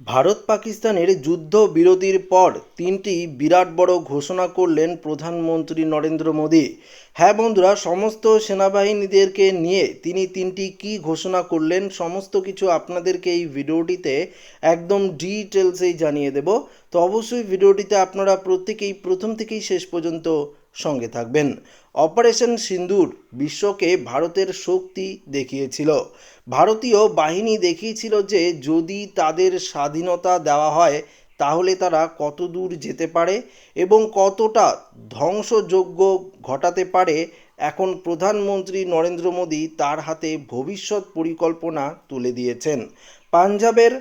ভারত পাকিস্তানের যুদ্ধ বিরতির পর তিনটি বিরাট বড় ঘোষণা করলেন প্রধানমন্ত্রী নরেন্দ্র মোদী। হ্যাঁ বন্ধুরা, সমস্ত সেনাবাহিনীদেরকে নিয়ে তিনি তিনটি কি ঘোষণা করলেন সমস্ত কিছু আপনাদেরকে এই ভিডিওটিতে একদম ডিটেলসেই জানিয়ে দেব। তো অবশ্যই ভিডিওটিতে আপনারা প্রত্যেকেই, প্রথম থেকেই শেষ পর্যন্ত সঙ্গে থাকবেন। অপারেশন সিন্দুর বিশ্বকে ভারতের শক্তি দেখিয়েছিল। ভারতীয় বাহিনী দেখিয়েছিল যে, যদি তাদের স্বাধীনতা দেওয়া হয়, তাহলে তারা কত দূর যেতে পারে এবং কতটা ধ্বংসযোগ্য ঘটাতে পারে, এখন প্রধানমন্ত্রী নরেন্দ্র মোদী তার হাতে ভবিষ্যৎ পরিকল্পনা তুলে দিয়েছেন। পাঞ্জাবের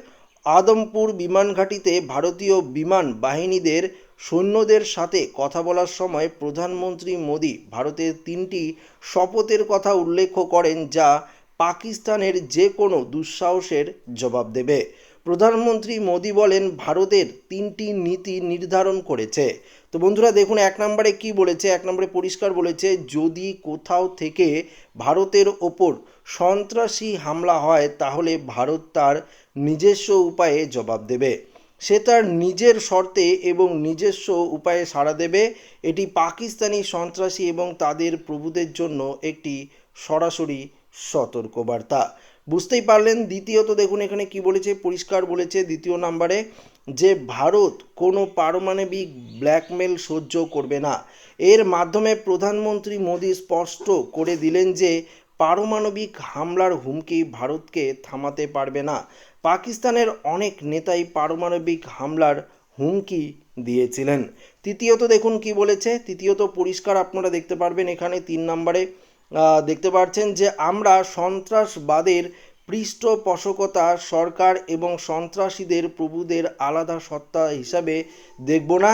আদমপুর বিমান ঘাঁটিতে ভারতীয় বিমান বাহিনীদের সৈন্যদের সাথে কথা বলার সময় প্রধানমন্ত্রী মোদী ভারতের তিনটি শপথের কথা উল্লেখ করেন যা পাকিস্তানের যে কোনো দুঃসাহসের জবাব দেবে। প্রধানমন্ত্রী মোদী বলেন, ভারতের তিনটি নীতি নির্ধারণ করেছে। তো বন্ধুরা, দেখুন, এক নম্বরে কি বলেছে? এক নম্বরে পরিষ্কার বলেছে, যদি কোথাও থেকে ভারতের ওপর সন্ত্রাসী হামলা হয়, তাহলে ভারত তার নিজস্ব উপায়ে জবাব দেবে। সে তার নিজের শর্তে এবং নিজস্ব উপায়ে সাড়া দেবে। এটি পাকিস্তানি সন্ত্রাসী এবং তাদের প্রভুদের জন্য একটি সরাসরি সতর্কবার্তা। বুঝতেই পারলেন, দ্বিতীয়ত দেখুন এখানে কি বলেছে, পরিষ্কার বলেছে দ্বিতীয় নাম্বারে যে ভারত কোনো পারমাণবিক ব্ল্যাকমেল সহ্য করবে না। এর মাধ্যমে প্রধানমন্ত্রী মোদী স্পষ্ট করে দিলেন যে পারমাণবিক হামলার হুমকি ভারতকে থামাতে পারবে না। পাকিস্তানের অনেক নেতাই পারমাণবিক হামলার হুমকি দিয়েছিলেন। তৃতীয়ত দেখুন কি বলেছে। তৃতীয়ত পরিষ্কার আপনারা দেখতে পারবেন এখানে তিন নম্বরে দেখতে পাচ্ছেন যে আমরা সন্ত্রাসবাদের পৃষ্ঠপোষকতা সরকার এবং সন্ত্রাসীদের প্রভুদের আলাদা সত্তা হিসাবে দেখব না।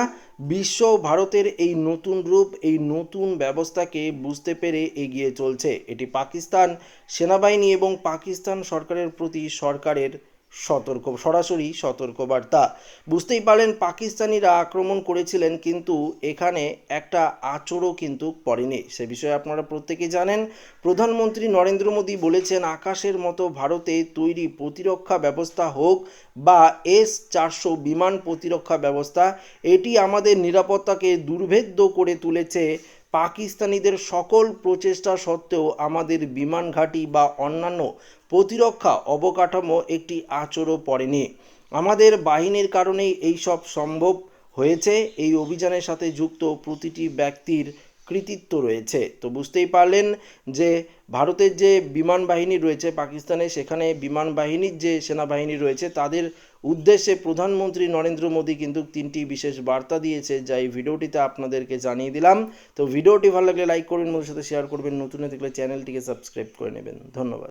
বিশ্ব ভারতের এই নতুন রূপ, এই নতুন ব্যবস্থাকে বুঝতে পেরে এগিয়ে চলছে। এটি পাকিস্তান সেনাবাহিনী এবং পাকিস্তান সরকারের প্রতি সরকারের সতর্ক, সরাসরি সতর্কবার্তা। বুঝতেই পারলেন পাকিস্তানিরা আক্রমণ করেছিলেন, কিন্তু এখানে একটা আচরও কিন্তু পড়েনি। সে বিষয়ে আপনারা প্রত্যেকেই জানেন, প্রধানমন্ত্রী নরেন্দ্র মোদী বলেছেন, আকাশের মতো ভারতে তৈরি প্রতিরক্ষা ব্যবস্থা হোক বা এস চারশো বিমান প্রতিরক্ষা ব্যবস্থা, এটি আমাদের নিরাপত্তাকে দুর্ভেদ্য করে তুলেছে পাকিস্তানিদের সকল প্রচেষ্টা সত্ত্বেও আমাদের বিমান ঘাঁটি বা অন্যান্য প্রতিরক্ষা অবকাঠামো একটি আচরও পড়েনি। আমাদের বাহিনীর কারণেই এইসব সম্ভব হয়েছে। এই অভিযানের সাথে যুক্ত প্রতিটি ব্যক্তির কৃতিত্ব রয়েছে। তো বুঝতেই পারলেন যে ভারতের যে বিমান বাহিনী রয়েছে, পাকিস্তানে সেখানে বিমান বাহিনীর যে সেনাবাহিনী রয়েছে, তাদের উদ্দেশ্যে প্রধানমন্ত্রী নরেন্দ্র মোদী কিন্তু তিনটি বিশেষ বার্তা দিয়েছে যা এই ভিডিওটিতে আপনাদেরকে জানিয়ে দিলাম। তো ভিডিওটি ভালো লাগলে লাইক করবেন মোদের সাথে শেয়ার করবেন। নতুন দেখলে চ্যানেলটিকে সাবস্ক্রাইব করে নেবেন। ধন্যবাদ।